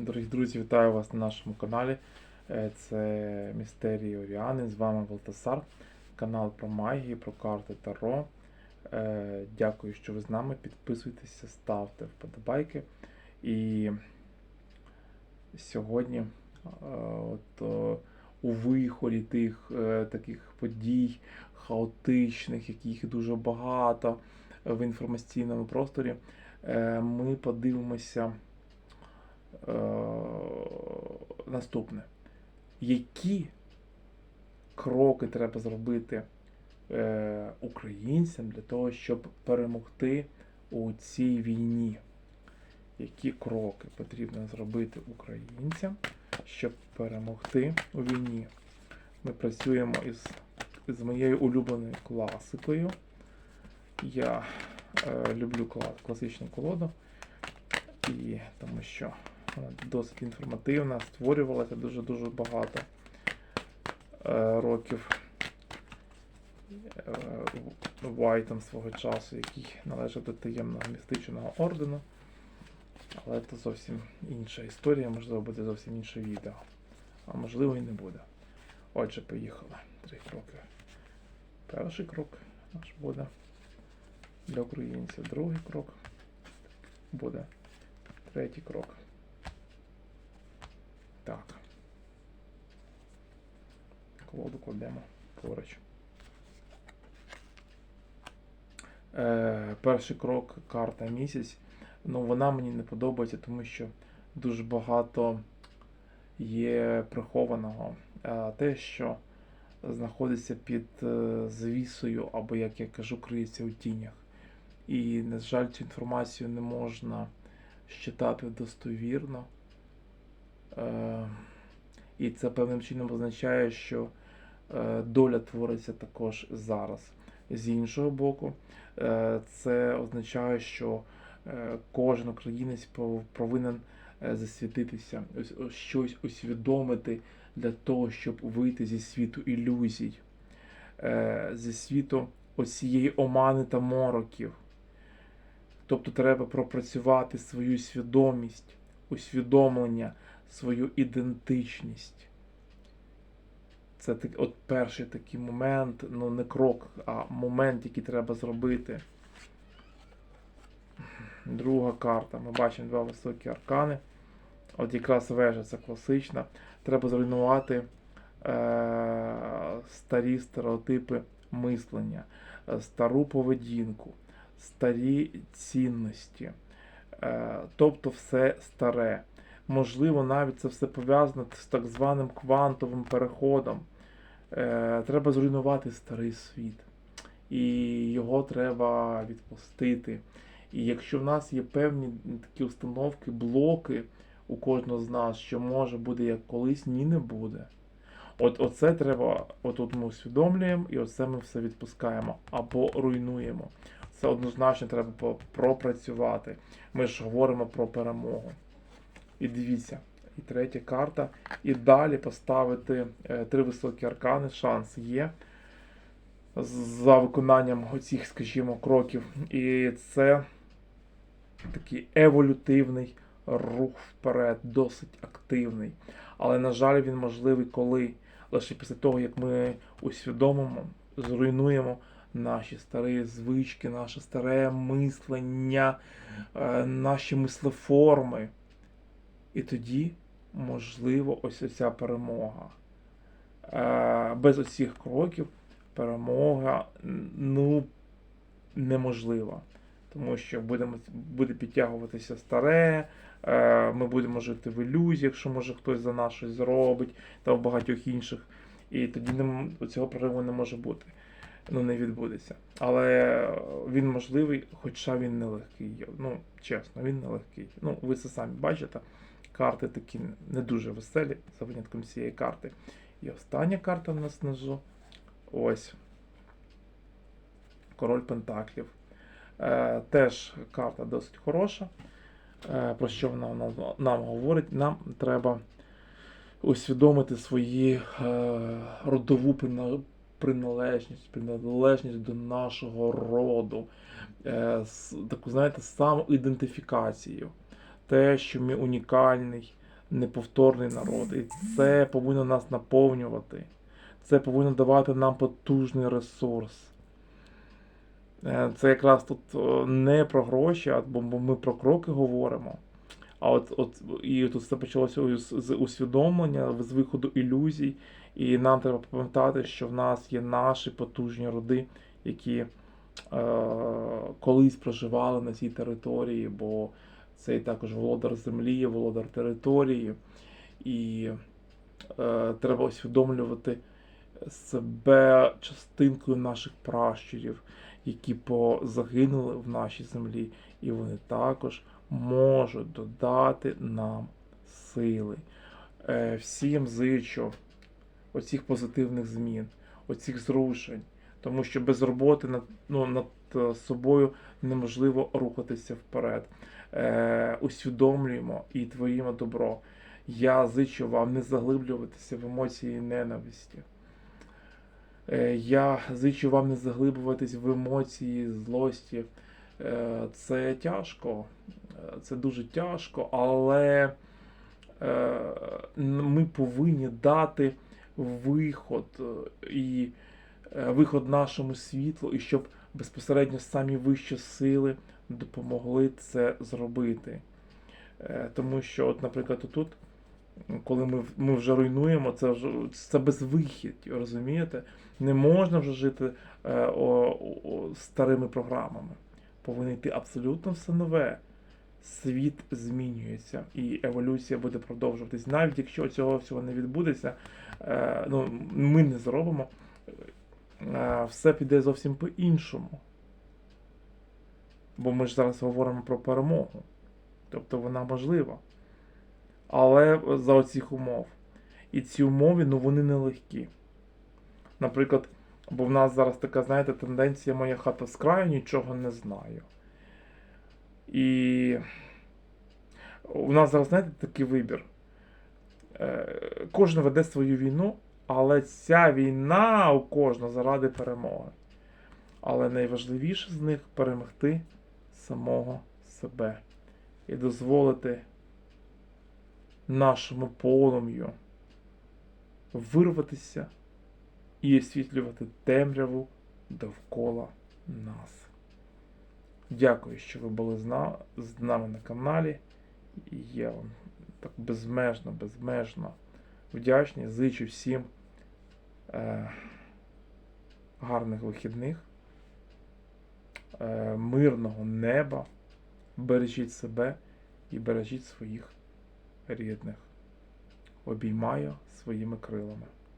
Дорогі друзі, вітаю вас на нашому каналі. Е, Це Містерії Оріани. З вами Валтасар, канал про магію, про карти Таро. Е, Дякую, що ви з нами. Підписуйтеся, ставте вподобайки. І сьогодні, е, от, у виході тих таких подій хаотичних, яких дуже багато в інформаційному просторі, ми подивимося е, наступне. Які кроки треба зробити е, українцям для того, щоб перемогти у цій війні? Які кроки потрібно зробити українцям, щоб перемогти у війні? Ми працюємо із, з моєю улюбленою класикою. Я е, люблю кла- класичну колоду, і тому що досить інформативна, створювалася дуже-дуже багато е, років е, Вайтом свого часу, який належав до таємного містичного ордену. Але це зовсім інша історія, можливо, буде зовсім інше відео. А можливо і не буде. Отже, поїхали. Три кроки. Перший крок наш буде для українців. Другий крок буде. Третій крок. Так. Колоду кладемо поруч. Е, перший крок карта місяць. Ну, вона мені не подобається, тому що дуже багато є прихованого. Е, те, що знаходиться під е, завісою, або, як я кажу, криється у тінях. І, на жаль, цю інформацію не можна считати достовірно. Е, і це певним чином означає, що е, доля твориться також зараз. З іншого боку, е, це означає, що кожен українець повинен засвітитися, ось- ось щось усвідомити для того, щоб вийти зі світу ілюзій, зі світу оцієї омани та мороків. Тобто треба пропрацювати свою свідомість, усвідомлення, свою ідентичність. Це так, от перший такий момент, ну не крок, а момент, який треба зробити. Друга карта. Ми бачимо два високі аркани. От якраз вежа це класична. Треба зруйнувати е- старі стереотипи мислення, е, стару поведінку, старі цінності. Е, тобто все старе. Можливо, навіть це все пов'язано з так званим квантовим переходом. Е, треба зруйнувати старий світ. І його треба відпустити. І якщо в нас є певні такі установки, блоки у кожного з нас, що може буде як колись, ні, не буде. От оце треба, отут ми усвідомлюємо, і оце ми все відпускаємо або руйнуємо. Це однозначно треба пропрацювати. Ми ж говоримо про перемогу. І дивіться, і третя карта. І далі поставити е, три високі аркани. Шанс є за виконанням оцих, скажімо, кроків. І це такий еволютивний рух вперед, досить активний. Але, на жаль, він можливий коли лише після того, як ми усвідомимо, зруйнуємо наші старі звички, наше старе мислення, е, наші мислеформи. І тоді, можливо, ось оця перемога. Е, Без оцих кроків перемога ну, неможлива. Тому що будемо, буде підтягуватися старе, е, ми будемо жити в ілюзіях, що може хтось за нас щось зробить, та в багатьох інших. І тоді не, цього прориву не може бути. Ну, не відбудеться. Але він можливий, хоча він нелегкий. Ну, чесно, він нелегкий. Ну, ви це самі бачите. Карти такі не дуже веселі, за винятком цієї карти. І остання карта в нас внизу. Ось. Король Пентаклів. Е, теж карта досить хороша. Е, про що вона нам, нам говорить? Нам треба усвідомити свої е, родову приналежність, приналежність до нашого роду, е, таку, знаєте, самоідентифікацію. Те, що ми унікальний неповторний народ. І це повинно нас наповнювати. Це повинно давати нам потужний ресурс. Е, Це якраз тут не про гроші, бо ми про кроки говоримо. А от, от і тут все почалося з усвідомлення, з виходу ілюзій. І нам треба пам'ятати, що в нас є наші потужні роди, які е, колись проживали на цій території, бо це також володар землі, володар території. І е, треба усвідомлювати себе частинкою наших пращурів, які позагинули в нашій землі, і вони також можуть додати нам сили. Е, всім зичу оцих позитивних змін, оцих зрушень, тому що без роботи над, ну, над е, собою неможливо рухатися вперед. Е, усвідомлюємо і творімо добро. Я зичу вам не заглиблюватися в емоції ненависті. Е, Я зичу вам не заглиблюватись в емоції злості. Е, Це тяжко, е, це дуже тяжко, але е, ми повинні дати виход е, і виход нашому світлу, і щоб безпосередньо самі вищі сили допомогли це зробити. Е, Тому що, от, наприклад, тут, коли ми, ми вже руйнуємо, це це безвихідь, розумієте? Не можна вже жити е, о, о, старими програмами. Повинно йти абсолютно все нове. Світ змінюється і еволюція буде продовжуватись. Навіть якщо цього всього не відбудеться, е, ну, ми не зробимо, е, все піде зовсім по-іншому. Бо ми ж зараз говоримо про перемогу. Тобто вона можлива. Але за оцих умов. І ці умови, ну вони нелегкі. Наприклад, бо в нас зараз така, знаєте, тенденція моя хата з краю нічого не знаю. І у нас зараз, знаєте, такий вибір. Е, Кожен веде свою війну, але ця війна у кожного заради перемоги. Але найважливіше з них перемогти самого себе і дозволити нашому полум'ю вирватися і освітлювати темряву довкола нас. Дякую, що ви були з нами на каналі. Я вам так безмежно, безмежно вдячний. Зичу всім гарних вихідних, е, мирного неба. Бережіть себе і бережіть своїх рідних. Обіймаю своїми крилами.